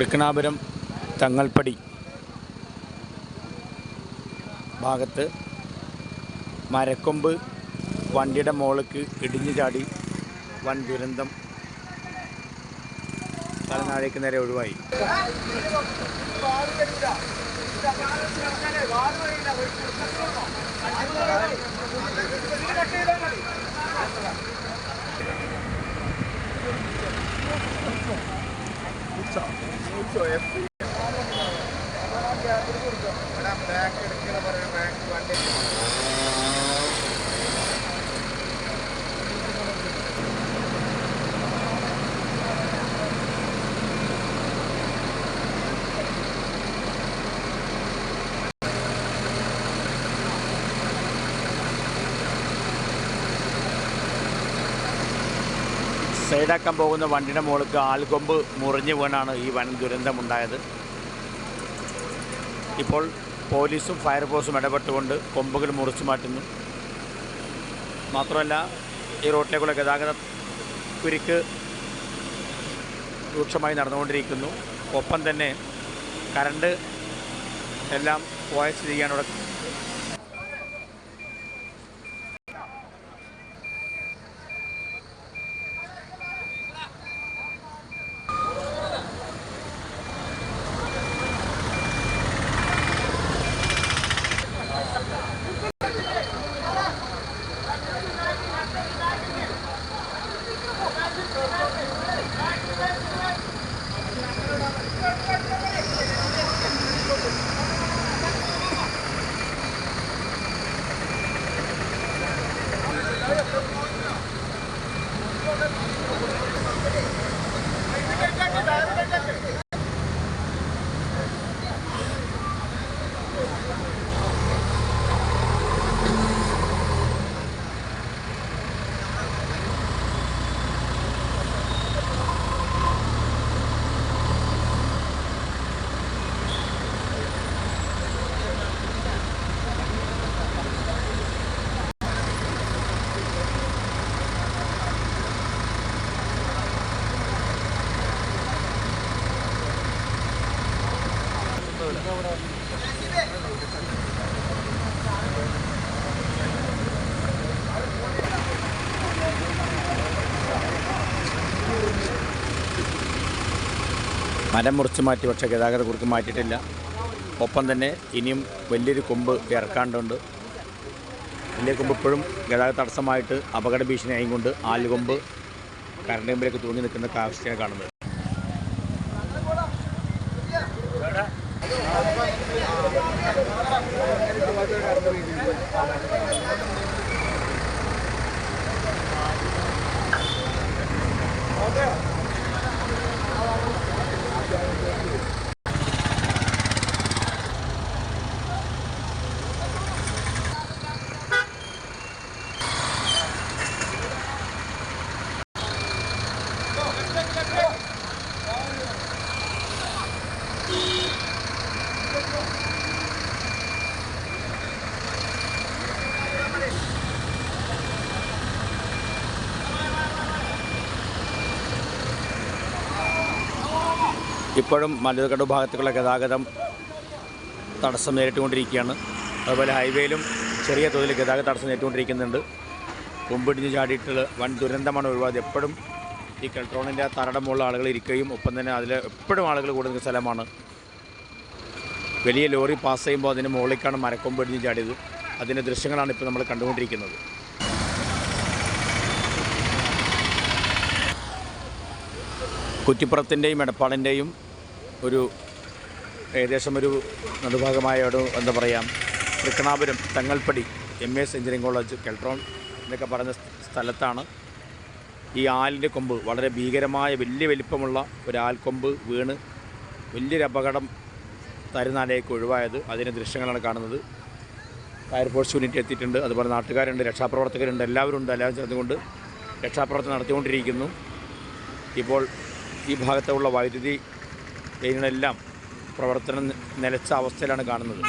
തൃക്കണാപുരം തങ്ങൾപ്പടി ഭാഗത്ത് മരക്കൊമ്പ് വണ്ടിയുടെ മോളക്ക് ഇടിഞ്ഞു ചാടി വൻ ദുരന്തം തലനാഴേക്ക് നേരെ ഒഴിവായി. വിളിച്ചോ എഫ് സി ബാങ്ക് എടുക്കണ പറയുന്ന ബാക്ക് വണ്ടി സൈഡാക്കാൻ പോകുന്ന വണ്ടിയുടെ മുകളിലേക്ക് ആൽക്കൊമ്പ് മുറിഞ്ഞു വീണാണ് ഈ വൻ ദുരന്തമുണ്ടായത്. ഇപ്പോൾ പോലീസും ഫയർഫോഴ്സും ഇടപെട്ടുകൊണ്ട് കൊമ്പുകൾ മുറിച്ചു മാറ്റുന്നു. മാത്രമല്ല ഈ റോട്ടിലേക്കുള്ള ഗതാഗത കുരുക്ക് രൂക്ഷമായി നടന്നുകൊണ്ടിരിക്കുന്നു. ഒപ്പം തന്നെ കറണ്ട് എല്ലാം പോയ സ്ഥിതിയാണ് ഇവിടെ മരം മുറിച്ച് മാറ്റി പക്ഷേ ഗതാഗത കുറുക്ക് മാറ്റിയിട്ടില്ല. ഒപ്പം തന്നെ ഇനിയും വലിയൊരു കൊമ്പ് ഇറക്കാണ്ടുണ്ട്. വലിയ കൊമ്പ് ഇപ്പോഴും ഗതാഗത തടസ്സമായിട്ട് അപകട ഭീഷണിയായും കൊണ്ട് ആലുകൊമ്പ് കൊമ്പ് കമ്പിലേക്ക് തൂങ്ങി നിൽക്കുന്ന കാഴ്ചയാണ് കാണുന്നത്. Hold down. ഇപ്പോഴും മലകടു ഭാഗത്തേക്കുള്ള ഗതാഗതം തടസ്സം നേരിട്ടുകൊണ്ടിരിക്കുകയാണ്. അതുപോലെ ഹൈവേയിലും ചെറിയ തോതിൽ ഗതാഗത തടസ്സം നേരിട്ടുകൊണ്ടിരിക്കുന്നുണ്ട്. കൊമ്പിടിഞ്ഞ് ചാടിയിട്ടുള്ള വൻ ദുരന്തമാണ് ഒഴിവായത് എപ്പോഴും ഈ കെൽട്രോണിന്റെ തറയുടെ മുകളിൽ ആളുകൾ ഇരിക്കുകയും ഒപ്പം തന്നെ അതിൽ എപ്പോഴും ആളുകൾ കൂടുന്ന സ്ഥലമാണ്. വലിയ ലോറി പാസ് ചെയ്യുമ്പോൾ അതിന് മുകളിലേക്കാണ് മരക്കൊമ്പിടിഞ്ഞ് ചാടിയത്. അതിന്റെ ദൃശ്യങ്ങളാണ് ഇപ്പോൾ നമ്മൾ കണ്ടുകൊണ്ടിരിക്കുന്നത്. കുറ്റിപ്പുറത്തിന്റെയും എടപ്പാളിന്റെയും ഒരു ഏകദേശം ഒരു നടുഭാഗമായ ഒരു എന്താ പറയുക Thrikkanapuram Thangalpadi M S engineering college Keltron എന്നൊക്കെ പറയുന്ന സ്ഥലത്താണ്. ഈ ആലിന്റെ കൊമ്പ് വളരെ ഭീകരമായ വലിയ വലിപ്പമുള്ള ഒരു ആൽക്കൊമ്പ് വീണ് വലിയൊരു അപകടം തരുന്നാലേക്ക് ഒഴിവായത്. അതിന്റെ ദൃശ്യങ്ങളാണ് കാണുന്നത്. ഫയർഫോഴ്സ് യൂണിറ്റ് എത്തിയിട്ടുണ്ട്. അതുപോലെ നാട്ടുകാരുണ്ട് രക്ഷാപ്രവർത്തകരുണ്ട് എല്ലാവരും ഉണ്ട്. എല്ലാവരും ചേർന്നുകൊണ്ട് രക്ഷാപ്രവർത്തനം നടത്തിക്കൊണ്ടിരിക്കുന്നു. ഇപ്പോൾ ഈ ഭാഗത്തുള്ള വൈദ്യുതി ലൈനുകളെല്ലാം പ്രവർത്തനം നിലച്ച അവസ്ഥയിലാണ് കാണുന്നത്.